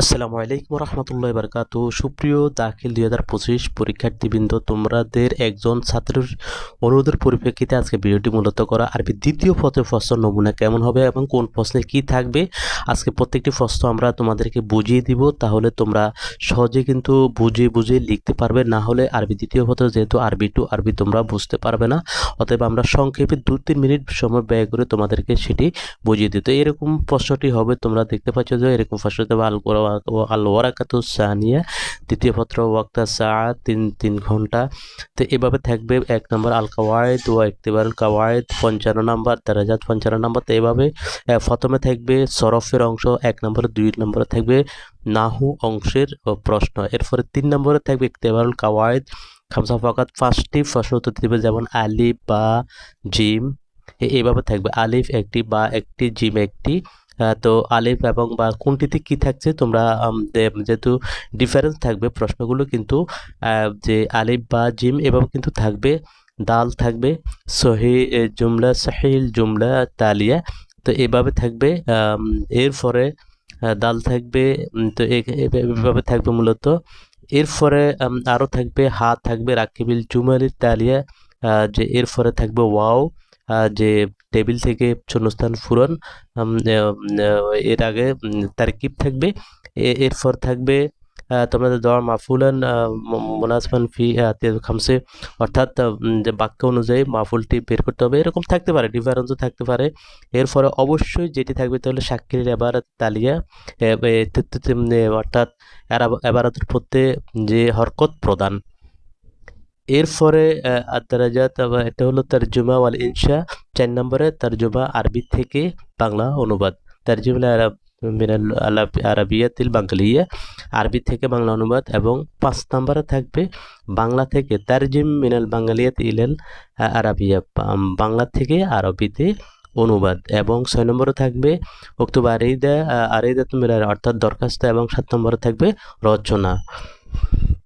আসসালামু আলাইকুম রহমতুল্লাহ বারকাত। সুপ্রিয় দাখিল দুই হাজার পঁচিশ পরীক্ষার্থীবৃন্দ তোমাদের একজন ছাত্রের অনুরোধের পরিপ্রেক্ষিতে আজকে ভিডিওটি মূলত করা। আরবি দ্বিতীয় পথের প্রশ্ন নমুনা কেমন হবে এবং কোন প্রশ্নে কি থাকবে, আজকে প্রত্যেকটি প্রশ্ন আমরা তোমাদেরকে বুঝিয়ে দিব। তাহলে তোমরা সহজে কিন্তু বুঝে বুঝে লিখতে পারবে। না হলে আরবি দ্বিতীয় পথে যেহেতু আরবি টু আরবি তোমরা বুঝতে পারবে না। অতএব আমরা সংক্ষেপে দু তিন মিনিট সময় ব্যয় করে তোমাদেরকে সেটি বুঝিয়ে দিই। তো এরকম প্রশ্নটি হবে, তোমরা দেখতে পাচ্ছ যে এরকম প্রশ্নতে আল আল ওয়ারাকাতু সানিয়া, দ্বিতীয় পত্র, ওয়াক্তা সা তিন তিন ঘণ্টা। তো এভাবে থাকবে এক নম্বর আল কাওয়ায়দ ও একটিবার কাওয়ায়দ পঞ্চান্ন নম্বর, দারাজাত পঞ্চান্ন নম্বর। তো এভাবে প্রথমে থাকবে সরফের অংশ, এক নম্বরে, দুই নম্বরে থাকবে নাহু অংশের প্রশ্ন। এরপরে তিন নম্বরে থাকবে একটিবারুল কাওয়ায়দ খামসা ফাকাত পাঁচটি, প্রশ্ন উত্তর দিবে যেমন আলিফ, বা, জিম। এভাবে থাকবে। আলিফ একটি, বা, একটি, জিম একটি। তো আলিফ এবং বা কোনটিতে কি থাকছে? তোমরা যেহেতু ডিফারেন্স থাকবে, প্রশ্নগুলো কিন্তু যে আলিফ বা জিম এভাবে কিন্তু থাকবে, দাল থাকবে, সহি জুমলা, সাহিল, জুমলা, তালিয়া, তো এভাবে থাকবে এরপরে দাল থাকবে তো এভাবে থাকবে মূলত, এরপরে আরও থাকবে, হা থাকবে, রাকিবিল জুমালির তালিয়া যে এরপরে থাকবে ওয়াও যে টেবিল থেকে শূন্যস্থান উম, এর আগে তারকিব থাকবে? এরপর থাকবে তোমাদের দেওয়া মাফুলান মোনাসমান ফি খামসে অর্থাৎ যে বাক্য অনুযায়ী মাফুলটি বের করতে হবে। এরকম থাকতে পারে ডিফারেন্সও থাকতে পারে। এরপরে অবশ্যই যেটি থাকবে তাহলে সাক্ষীর এবার তালিয়া অর্থাৎ এবারাতের পথে যে হরকত প্রদান। এরপরে আদারাজাত এটা হলো তর্জমা ওয়াল ইনশা, চার নম্বরে তর্জমা আরবি থেকে বাংলা অনুবাদ। তর্জমা আরব মিনাল আরাবিয়াতিল বাঙ্গালিয়া, আরবি থেকে বাংলা অনুবাদ এবং পাঁচ নম্বরে থাকবে বাংলা থেকে তারজিম মিনাল বাঙ্গালিয়াত ইলেল আরবিয়া বাংলা থেকে আরবিতে অনুবাদ এবং ছয় নম্বরে থাকবে উক্তব আরেইদা আরেইদা তুমির অর্থাৎ দরখাস্ত এবং সাত নম্বরে থাকবে রচনা।